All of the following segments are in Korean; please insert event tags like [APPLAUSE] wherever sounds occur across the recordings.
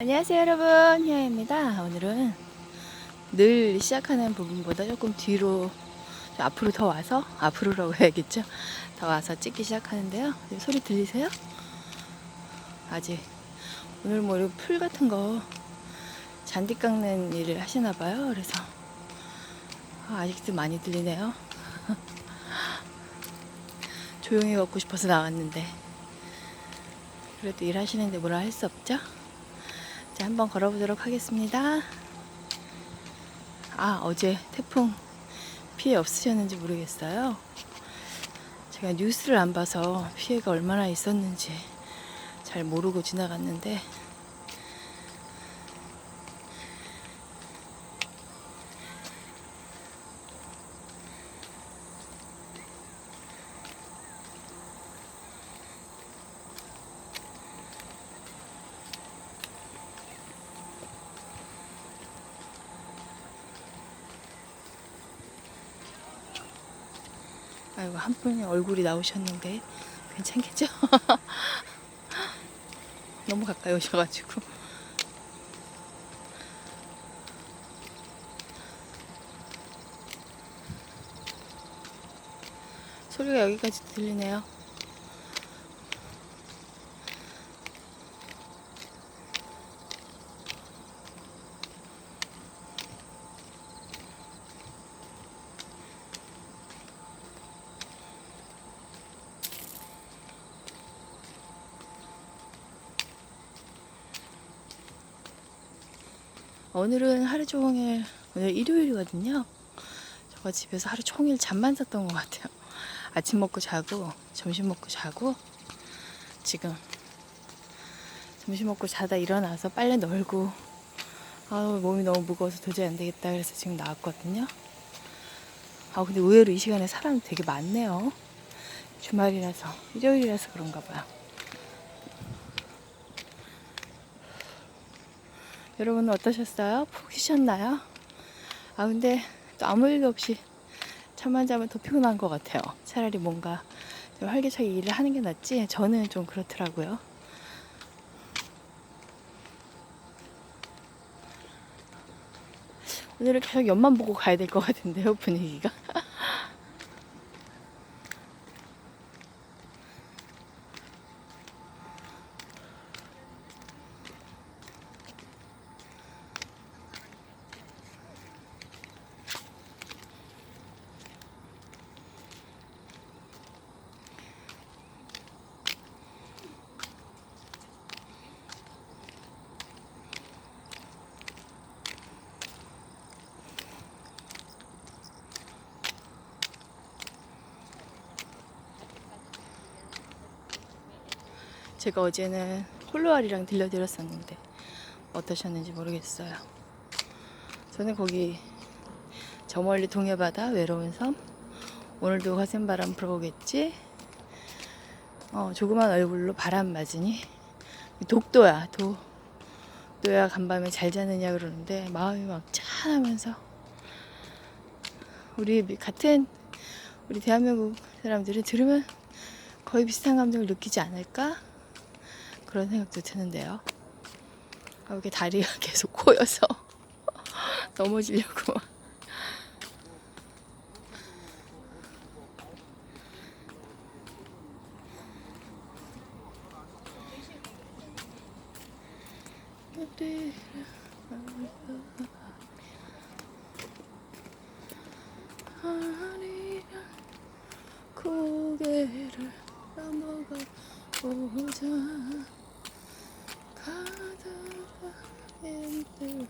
안녕하세요 여러분. 희아입니다. 오늘은 늘 시작하는 부분보다 조금 뒤로 좀 앞으로 더 와서 앞으로라고 해야겠죠? 더 와서 찍기 시작하는데요. 네, 소리 들리세요? 아직. 오늘 뭐 풀 같은 거 잔디 깎는 일을 하시나 봐요. 그래서 아, 아직도 많이 들리네요. [LAUGHS] 조용히 걷고 싶어서 나왔는데. 그래도 일하시는데 뭐라 할 수 없죠? 자, 한번 걸어보도록 하겠습니다. 아, 어제 태풍 피해 없으셨는지 모르겠어요. 제가 뉴스를 안 봐서 피해가 얼마나 있었는지 잘 모르고 지나갔는데, 아이고, 한 분이 얼굴이 나오셨는데, 괜찮겠죠? [LAUGHS] 너무 가까이 오셔가지고. 소리가 여기까지 들리네요. 오늘은 하루 종일 오늘 일요일이거든요. 저가 집에서 하루 종일 잠만 잤던 것 같아요. 아침 먹고 자고 점심 먹고 자고 지금 점심 먹고 자다 일어나서 빨래 널고 아우 몸이 너무 무거워서 도저히 안 되겠다 그래서 지금 나왔거든요. 아 근데 의외로 이 시간에 사람이 되게 많네요. 주말이라서 일요일이라서 그런가 봐요. 여러분은 어떠셨어요? 푹 쉬셨나요? 아 근데 또 아무 일도 없이 잠만 자면 더 피곤한 것 같아요. 차라리 뭔가 좀 활기차게 일을 하는 게 낫지. 저는 좀 그렇더라고요. 오늘은 계속 옆만 보고 가야 될 것 같은데요, 분위기가. 제가 어제는 홀로알이랑 들려드렸었는데 어떠셨는지 모르겠어요. 저는 거기 저 멀리 동해바다 외로운 섬 오늘도 화센바람 불어오겠지? 어, 조그만 얼굴로 바람 맞으니? 독도야 도. 도야 간밤에 잘 자느냐 그러는데 마음이 막 짠하면서. 우리 같은 우리 대한민국 사람들은 들으면 거의 비슷한 감정을 느끼지 않을까 그런 생각도 드는데요. 아, 이렇게 다리가 [LAUGHS] 계속 꼬여서 [LAUGHS] 넘어지려고. 고개를 넘어가 보자 가다가 힘들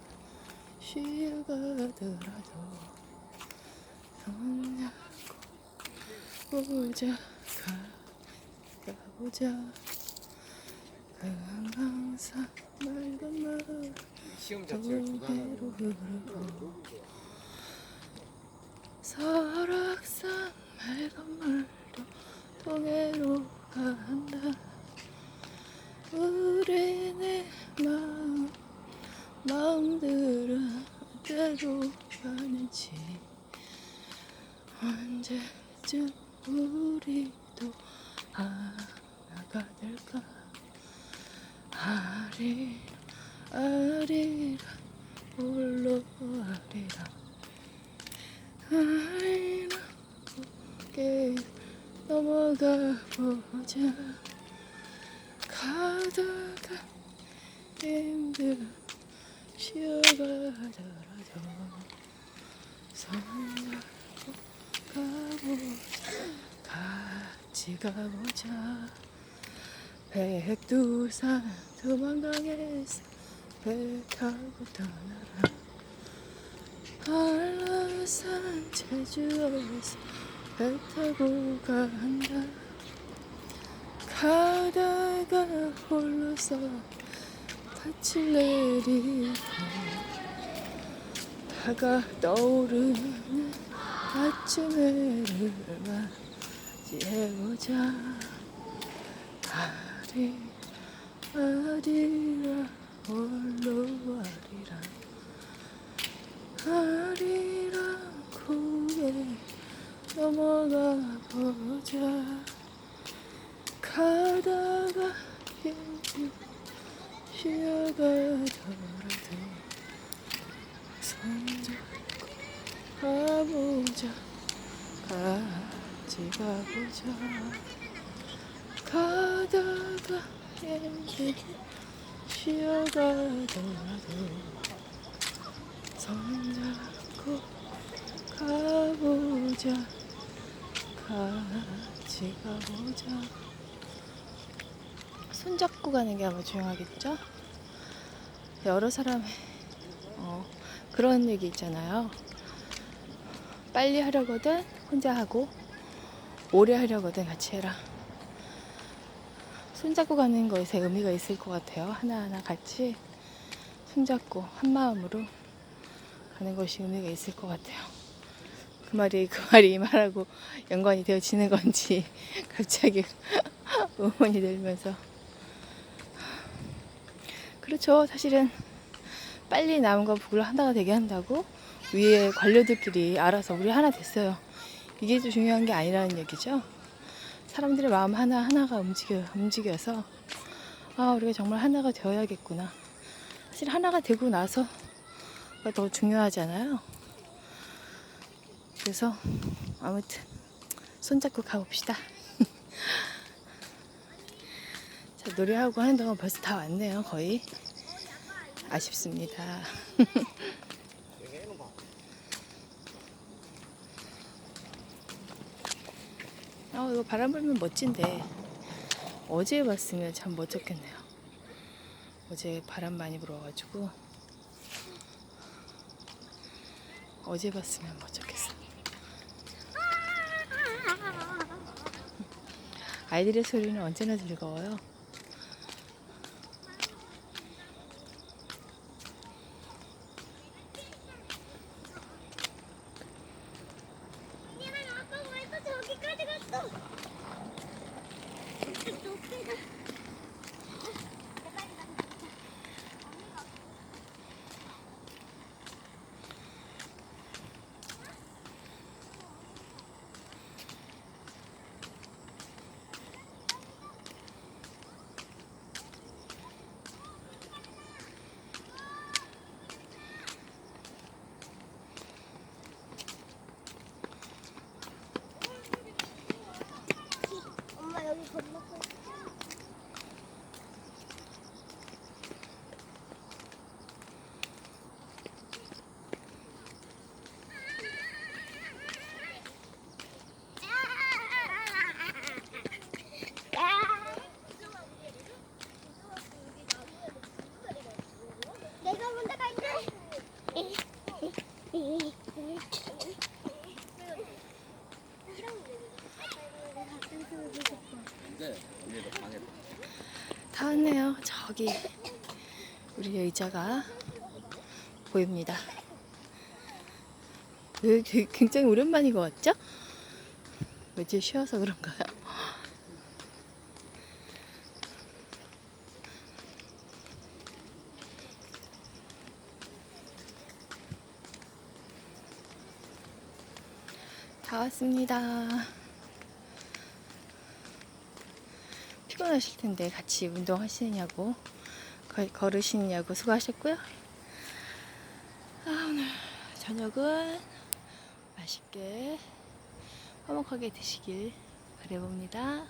쉬어가더라도 손 잡고 보자 가, 가보자 맑은 물 시험 자체가 도계로 불가능하고 흐르고 설악산 맑은 물도 동해로 간다 마음들은 어디로 가는지. 언제쯤 우리도 하나가 될까? 아리 아리라 홀로 아리라? 아리라 함께 넘어가 보자. 가다가 힘들어 쉬어가더라도 손잡고 가보자. 같이 가보자. 백두산 도망강에서 배 타고 떠나라. 한라산 제주에서 배 타고 간다. 가다가 홀로 서 닻을 내리고 다가 떠오르는 아침 해를 맞이해보자. 아리 아리라 홀로 아리라. 아리라 고개 넘어가 보자. 가다가 힘 이 쉬어가더라도 손잡고 가보자 같이 가보자. 가다가 힘이 쉬어가더라도 손잡고 가보자. 같이 가보자 손잡고 가는 게 아마 중요하겠죠? 여러 사람의 어, 그런 얘기 있잖아요. 빨리 하려거든 혼자 하고 오래 하려거든 같이 해라. 손잡고 가는 것에 의미가 있을 것 같아요. 하나하나 같이 손잡고 한 마음으로 가는 것이 의미가 있을 것 같아요. 그 말이 그 말이 이 말하고 연관이 되어지는 건지 [LAUGHS] 갑자기 [LAUGHS] 의문이 들면서 그렇죠. 사실은 빨리 남과 북을 하나가 되게 한다고 위에 관료들끼리 알아서 우리 하나 됐어요. 이게 더 중요한 게 아니라는 얘기죠. 사람들의 마음 하나 하나가 움직여 움직여서 아 우리가 정말 하나가 되어야겠구나. 사실 하나가 되고 나서가 더 중요하잖아요. 그래서 아무튼 손잡고 가봅시다. 자, 노래하고 하는 동안 벌써 다 왔네요, 거의. 아쉽습니다. [LAUGHS] 어, 이거 바람 불면 멋진데 어제 봤으면 참 멋졌겠네요. 어제 바람 많이 불어가지고 어제 봤으면 멋졌겠어. 아이들의 소리는 언제나 즐거워요. 还有什么？ 저기 우리 의자가 보입니다. 굉장히 오랜만인 것 같죠? 며칠 쉬어서 그런가요? 다 왔습니다. 피곤하실 텐데 같이 운동하시느냐고 거- 걸으시냐고 수고하셨고요. 아, 오늘 저녁은 맛있게 화목하게 드시길 바라봅니다.